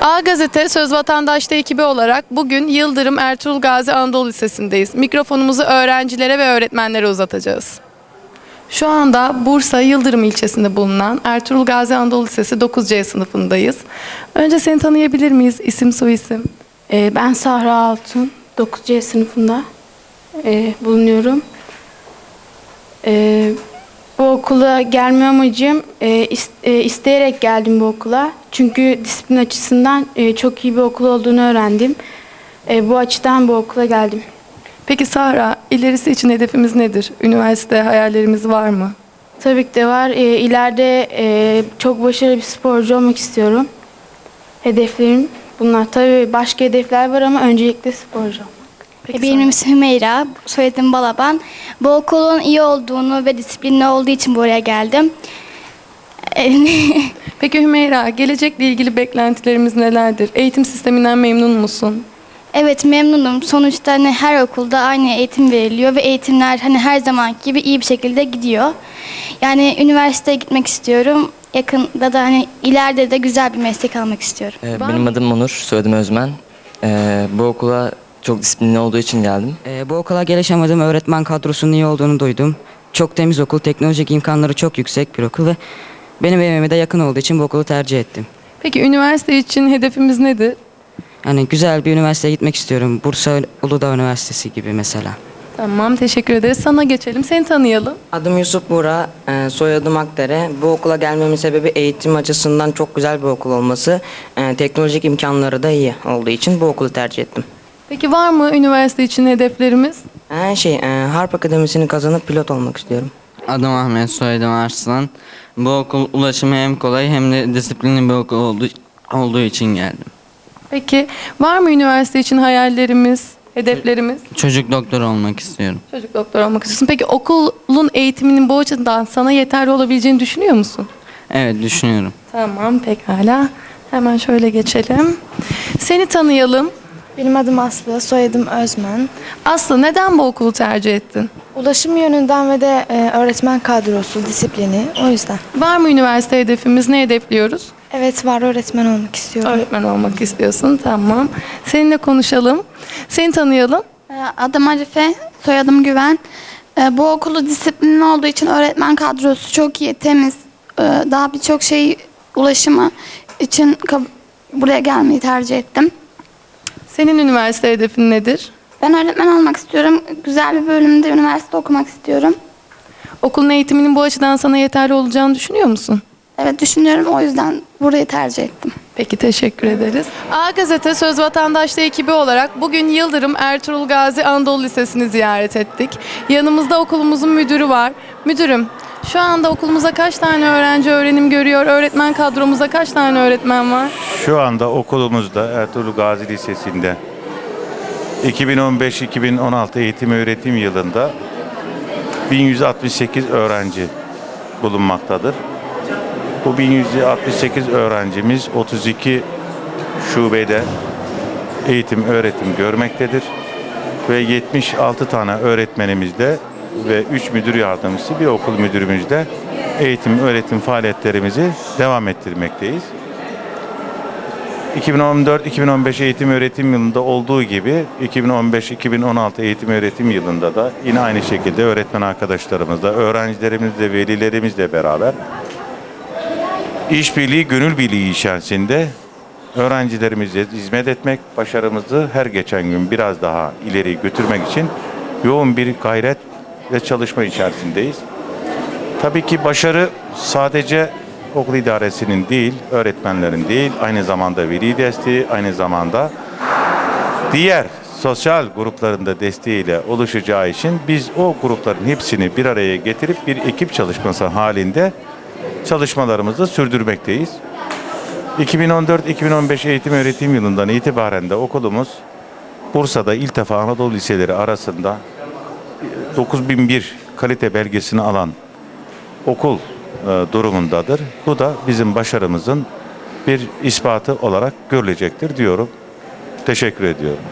A Gazete Söz Vatandaş'ta ekibi olarak bugün Yıldırım Ertuğrul Gazi Anadolu Lisesi'ndeyiz. Mikrofonumuzu öğrencilere ve öğretmenlere uzatacağız. Şu anda Bursa Yıldırım ilçesinde bulunan Ertuğrul Gazi Anadolu Lisesi 9C sınıfındayız. Önce seni tanıyabilir miyiz? İsim soyisim. Ee, ben Sahra Altun, 9C sınıfında ee, bulunuyorum. Ee, bu okula gelme amacım e, e, isteyerek geldim bu okula. Çünkü disiplin açısından e, çok iyi bir okul olduğunu öğrendim. E, bu açıdan bu okula geldim. Peki Sahra, ilerisi için hedefimiz nedir? Üniversite hayallerimiz var mı? Tabii ki de var. E, ileride e, çok başarılı bir sporcu olmak istiyorum. Hedeflerim bunlar. Tabii başka hedefler var ama öncelikle sporcu. Peki Benim ismim Hümeyra, soyadım Balaban. Bu okulun iyi olduğunu ve disiplinli olduğu için buraya geldim. Peki Hümeyra, gelecekle ilgili beklentilerimiz nelerdir? Eğitim sisteminden memnun musun? evet memnunum. Sonuçta hani her okulda aynı eğitim veriliyor ve eğitimler hani her zaman gibi iyi bir şekilde gidiyor. Yani üniversiteye gitmek istiyorum. Yakında da hani ileride de güzel bir meslek almak istiyorum. Ee, benim adım Onur, soyadım Özmen. Ee, bu okula çok disiplinli olduğu için geldim. Ee, bu okula geliş amacım öğretmen kadrosunun iyi olduğunu duydum. Çok temiz okul, teknolojik imkanları çok yüksek bir okul ve benim evime de yakın olduğu için bu okulu tercih ettim. Peki üniversite için hedefimiz nedir? Yani güzel bir üniversiteye gitmek istiyorum. Bursa Uludağ Üniversitesi gibi mesela. Tamam, teşekkür ederiz. Sana geçelim. Seni tanıyalım. Adım Yusuf Buğra, e, soyadım Akdere. Bu okula gelmemin sebebi eğitim açısından çok güzel bir okul olması. E, teknolojik imkanları da iyi olduğu için bu okulu tercih ettim. Peki var mı üniversite için hedeflerimiz? E, şey, e, Harp Akademisi'ni kazanıp pilot olmak istiyorum. Adım Ahmet, soyadım Arslan. Bu okul ulaşımı hem kolay hem de disiplinli bir okul olduğu, olduğu için geldim. Peki var mı üniversite için hayallerimiz, hedeflerimiz? Çocuk doktor olmak istiyorum. Çocuk doktor olmak istiyorsun. Peki okulun eğitiminin bu açıdan sana yeterli olabileceğini düşünüyor musun? Evet düşünüyorum. Tamam, pekala. Hemen şöyle geçelim. Seni tanıyalım. Benim adım Aslı, soyadım Özmen. Aslı neden bu okulu tercih ettin? Ulaşım yönünden ve de e, öğretmen kadrosu, disiplini o yüzden. Var mı üniversite hedefimiz? Ne hedefliyoruz? Evet var öğretmen olmak istiyorum. Öğretmen olmak istiyorsun. Tamam. Seninle konuşalım. Seni tanıyalım. Ee, Adım Arife, soyadım Güven. Ee, Bu okulu disiplinli olduğu için öğretmen kadrosu çok iyi, temiz. Ee, Daha birçok şey ulaşımı için buraya gelmeyi tercih ettim. Senin üniversite hedefin nedir? Ben öğretmen olmak istiyorum. Güzel bir bölümde üniversite okumak istiyorum. Okulun eğitiminin bu açıdan sana yeterli olacağını düşünüyor musun? Evet düşünüyorum o yüzden burayı tercih ettim. Peki teşekkür ederiz. A Gazete Söz Vatandaş'ta ekibi olarak bugün Yıldırım Ertuğrul Gazi Anadolu Lisesi'ni ziyaret ettik. Yanımızda okulumuzun müdürü var. Müdürüm, şu anda okulumuza kaç tane öğrenci öğrenim görüyor? Öğretmen kadromuza kaç tane öğretmen var? Şu anda okulumuzda Ertuğrul Gazi Lisesi'nde 2015-2016 eğitim öğretim yılında 1168 öğrenci bulunmaktadır. Bu 1168 öğrencimiz 32 şubede eğitim öğretim görmektedir. Ve 76 tane öğretmenimiz de ve 3 müdür yardımcısı bir okul müdürümüz de eğitim öğretim faaliyetlerimizi devam ettirmekteyiz. 2014-2015 eğitim öğretim yılında olduğu gibi 2015-2016 eğitim öğretim yılında da yine aynı şekilde öğretmen arkadaşlarımızla, öğrencilerimizle, velilerimizle beraber işbirliği, gönül birliği içerisinde öğrencilerimize hizmet etmek, başarımızı her geçen gün biraz daha ileri götürmek için yoğun bir gayret ve çalışma içerisindeyiz. Tabii ki başarı sadece okul idaresinin değil, öğretmenlerin değil, aynı zamanda veli desteği, aynı zamanda diğer sosyal grupların da desteğiyle oluşacağı için biz o grupların hepsini bir araya getirip bir ekip çalışması halinde çalışmalarımızı sürdürmekteyiz. 2014-2015 eğitim öğretim yılından itibaren de okulumuz Bursa'da ilk defa Anadolu liseleri arasında 9001 kalite belgesini alan okul e, durumundadır. Bu da bizim başarımızın bir ispatı olarak görülecektir diyorum. Teşekkür ediyorum.